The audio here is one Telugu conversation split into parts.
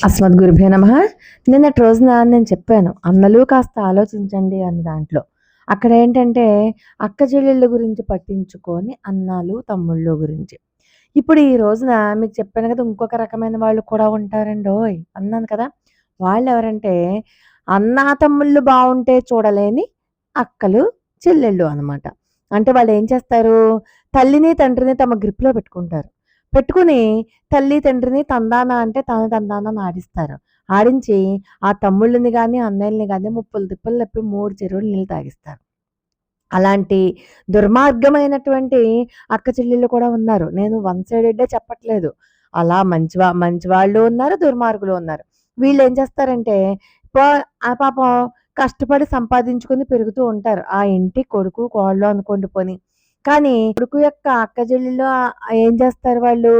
అస్మద్ గురుభే నమ. నిన్నటి రోజున నేను చెప్పాను అన్నలు కాస్త ఆలోచించండి అన్న దాంట్లో. అక్కడ ఏంటంటే అక్క చెల్లెళ్ళ గురించి పట్టించుకొని అన్నాలు తమ్ముళ్ళు గురించి. ఇప్పుడు ఈ రోజున మీకు చెప్పాను కదా ఇంకొక రకమైన వాళ్ళు కూడా ఉంటారండి. ఓయ్ అన్నాను కదా. వాళ్ళు ఎవరంటే అన్నా తమ్ముళ్ళు బాగుంటే చూడలేని అక్కలు చెల్లెళ్ళు అనమాట అంటే వాళ్ళు ఏం చేస్తారు? తల్లిని తండ్రిని తమ గ్రిప్లో పెట్టుకుంటారు. పెట్టుకుని తల్లి తండ్రిని తందాన అంటే తన తందాన ఆడిస్తారు. ఆడించి ఆ తమ్ముళ్ళని కానీ అన్నయ్యని కానీ ముప్పులు తిప్పలు తప్పి మూడు చెరువులు నీళ్ళు తాగిస్తారు. అలాంటి దుర్మార్గమైనటువంటి అక్క చెల్లెళ్ళు కూడా ఉన్నారు. నేను వన్ సైడెడ్డే చెప్పట్లేదు. అలా మంచివా మంచివాళ్ళు మంచి వాళ్ళు ఉన్నారు దుర్మార్గులు ఉన్నారు. వీళ్ళు ఏం చేస్తారంటే ఆ పాపం కష్టపడి సంపాదించుకుని పెరుగుతూ ఉంటారు. ఆ ఇంటి కొడుకు కోళ్ళు అనుకోండి పోని కానీ కొడుకు యొక్క అక్క ఏం చేస్తారు వాళ్ళు?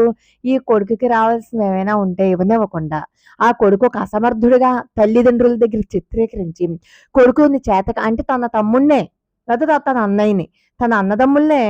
ఈ కొడుకుకి రావాల్సిన ఏమైనా ఉంటే ఇవ్వనివ్వకుండా ఆ కొడుకు ఒక అసమర్థుడిగా తల్లిదండ్రుల దగ్గర చిత్రీకరించి కొడుకుని చేతక అంటే తన తమ్ముణ్ణే లేదా తన అన్నయ్యని తన అన్నదమ్ముల్నే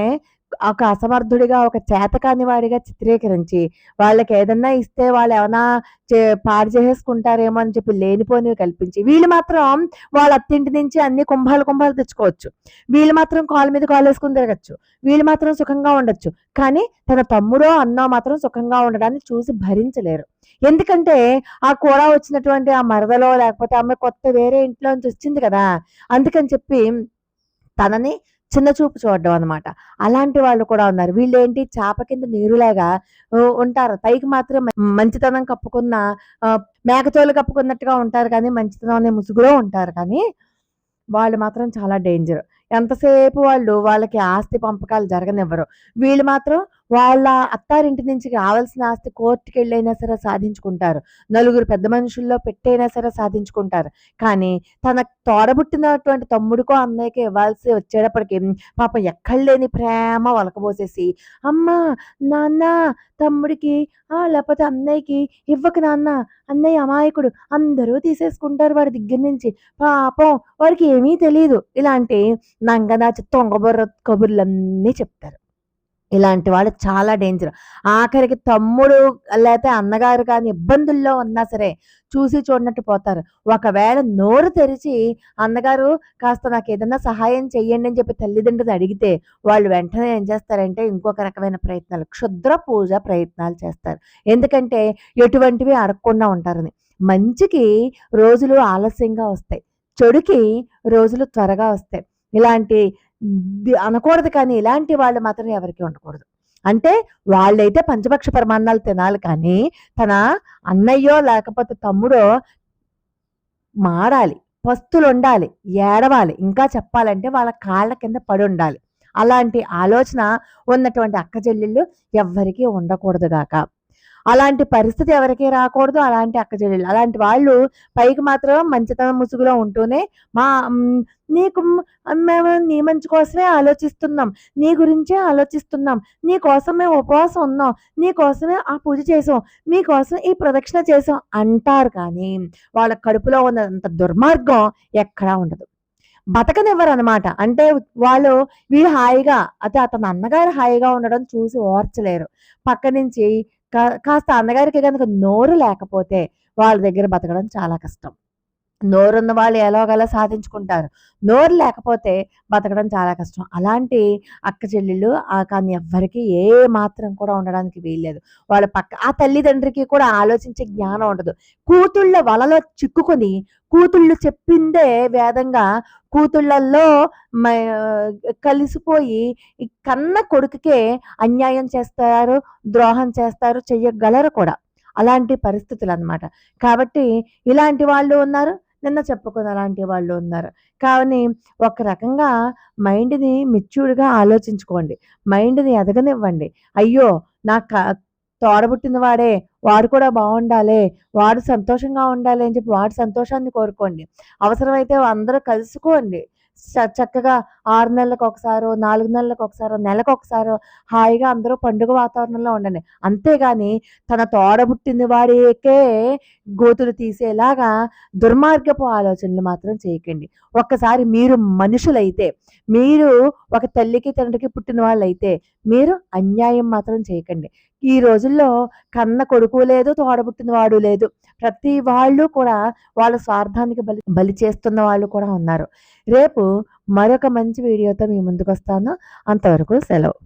ఒక అసమర్థుడిగా ఒక చేతకాని వాడిగా చిత్రీకరించి వాళ్ళకి ఏదన్నా ఇస్తే వాళ్ళు ఏమైనా చే- పాడు చేసేసుకుంటారేమో అని చెప్పి లేనిపోనివి కల్పించి వీళ్ళు మాత్రం వాళ్ళ అత్తింటి నుంచి అన్ని కుంభాలు కుంభాలు తెచ్చుకోవచ్చు. వీళ్ళు మాత్రం కాలు మీద కాలు వేసుకుని తిరగచ్చు. వీళ్ళు మాత్రం సుఖంగా ఉండొచ్చు. కానీ తన తమ్ముడో అన్నో మాత్రం సుఖంగా ఉండడాన్ని చూసి భరించలేరు. ఎందుకంటే ఆ కూడా వచ్చినటువంటి ఆ మరదలో లేకపోతే ఆమె కొత్త వేరే ఇంట్లో నుంచి వచ్చింది కదా అందుకని చెప్పి తనని చిన్న చూపు చూడడం అనమాట అలాంటి వాళ్ళు కూడా ఉన్నారు. వీళ్ళు ఏంటి చేప కింద నీరులాగా ఉంటారు. పైకి మాత్రం మంచితనం కప్పుకున్న ఆ, మేకతోలు కప్పుకున్నట్టుగా ఉంటారు కానీ మంచితనం అనే ముసుగులో ఉంటారు కానీ వాళ్ళు మాత్రం చాలా డేంజర్. ఎంతసేపు వాళ్ళు వాళ్ళకి ఆస్తి పంపకాలు జరగనివ్వరు. వీళ్ళు మాత్రం వాళ్ళ అత్తారింటి నుంచి కావాల్సిన ఆస్తి కోర్టుకి వెళ్ళైనా సరే సాధించుకుంటారు. నలుగురు పెద్ద మనుషుల్లో పెట్టైనా సరే సాధించుకుంటారు. కానీ తన తోడబుట్టినటువంటి తమ్ముడికో అన్నయ్యకి ఇవ్వాల్సి వచ్చేటప్పటికి పాప ఎక్కడలేని ప్రేమ వలకబోసేసి అమ్మ నాన్న తమ్ముడికి ఆ లేకపోతే అన్నయ్యకి ఇవ్వక నాన్న అన్నయ్య అమాయకుడు అందరూ తీసేసుకుంటారు వాడి దగ్గర నుంచి. పాపం వాడికి ఏమీ తెలియదు ఇలాంటి నంగనాచి తొంగబొర్ర కబుర్లన్నీ చెప్తారు. ఇలాంటి వాళ్ళు చాలా డేంజర్ ఆఖరికి తమ్ముడు లేకపోతే అన్నగారు కానీ ఇబ్బందుల్లో ఉన్నా సరే చూసి చూడనట్టు పోతారు. ఒకవేళ నోరు తెరిచి అన్నగారు కాస్త నాకు ఏదన్నా సహాయం చెయ్యండి అని చెప్పి తల్లిదండ్రులు అడిగితే వాళ్ళు వెంటనే ఏం చేస్తారంటే ఇంకొక రకమైన ప్రయత్నాలు క్షుద్ర పూజ ప్రయత్నాలు చేస్తారు. ఎందుకంటే ఎటువంటివి అడగకుండా ఉంటారని. మంచికి రోజులు ఆలస్యంగా వస్తాయి. చెడుకి రోజులు త్వరగా వస్తాయి. ఇలాంటి అనకూడదు కానీ ఇలాంటి వాళ్ళు మాత్రం ఎవరికి ఉండకూడదు. అంటే వాళ్ళైతే పంచపక్ష ప్రమాణాలు తినాలి కానీ తన అన్నయ్యో లేకపోతే తమ్ముడో మారాలి పస్తులు ఉండాలి ఏడవాలి ఇంకా చెప్పాలంటే వాళ్ళ కాళ్ళ కింద పడి ఉండాలి అలాంటి ఆలోచన ఉన్నటువంటి అక్క చెల్లెళ్ళు ఎవ్వరికీ ఉండకూడదు గాక. అలాంటి పరిస్థితి ఎవరికీ రాకూడదు. అలాంటి అక్క చెల్లెళ్ళు అలాంటి వాళ్ళు పైకి మాత్రం మంచితనం ముసుగులో ఉంటూనే మా నీకు మేము నీ మంచి కోసమే ఆలోచిస్తున్నాం. నీ గురించే ఆలోచిస్తున్నాం. నీ మేము ఉపవాసం ఉన్నాం. నీ కోసమే ఆ పూజ చేసాం. మీకోసం ఈ ప్రదక్షిణ చేసాం అంటారు కానీ వాళ్ళ కడుపులో ఉన్నంత దుర్మార్గం ఎక్కడా ఉండదు. బతకనివ్వరు అనమాట అంటే వాళ్ళు వీళ్ళు హాయిగా అయితే అతని అన్నగారు హాయిగా ఉండడం చూసి ఓర్చలేరు. పక్క నుంచి కాస్త అన్నగారికి కనుక నోరు లేకపోతే వాళ్ళ దగ్గర బతకడం చాలా కష్టం. నోరున్న వాళ్ళు ఎలాగలా సాధించుకుంటారు? నోరు లేకపోతే బతకడం చాలా కష్టం. అలాంటి అక్క చెల్లెళ్ళు ఆ కానీ ఎవ్వరికి ఏ మాత్రం కూడా ఉండడానికి వీల్లేదు. వాళ్ళ పక్క ఆ తల్లిదండ్రికి కూడా ఆలోచించే జ్ఞానం ఉండదు. కూతుళ్ళ వలలో చిక్కుకొని కూతుళ్ళు చెప్పిందే వేదంగా కూతుళ్ళల్లో మ- కలిసిపోయి కన్న కొడుకుకే అన్యాయం చేస్తారు ద్రోహం చేస్తారు చెయ్యగలరు కూడా. అలాంటి పరిస్థితులు అన్నమాట కాబట్టి ఇలాంటి వాళ్ళు ఉన్నారు. నిన్న చెప్పుకున్న అలాంటి వాళ్ళు ఉన్నారు. కానీ ఒక రకంగా మైండ్ని మెచ్యూర్డ్గా ఆలోచించుకోండి. మైండ్ని ఎదగనివ్వండి. అయ్యో! నా క తోడబుట్టిన వాడే వాడు కూడా బాగుండాలి వాడు సంతోషంగా ఉండాలి అని చెప్పి వాడి సంతోషాన్ని కోరుకోండి. అవసరమైతే అందరూ కలుసుకోండి. చ- చక్కగా ఆరు నెలలకు ఒకసారో నాలుగు నెలలకు ఒకసారో నెలకు ఒకసారో హాయిగా అందరూ పండుగ వాతావరణంలో ఉండండి. అంతేగాని తన తోడబుట్టిన వాడికే గోతులు తీసేలాగా దుర్మార్గపు ఆలోచనలు మాత్రం చేయకండి. ఒక్కసారి మీరు మనుషులైతే మీరు ఒక తల్లికి తండ్రికి పుట్టిన వాళ్ళైతే మీరు అన్యాయం మాత్రం చేయకండి. ఈ రోజుల్లో కన్న కొడుకు లేదు తోడబుట్టిన వాడు లేదు. ప్రతి వాళ్ళు కూడా వాళ్ళ స్వార్థానికి బలి బలి చేస్తున్న వాళ్ళు కూడా ఉన్నారు. రేపు మరొక మంచి వీడియోతో మీ ముందుకు వస్తాను అంతవరకు సెలవు.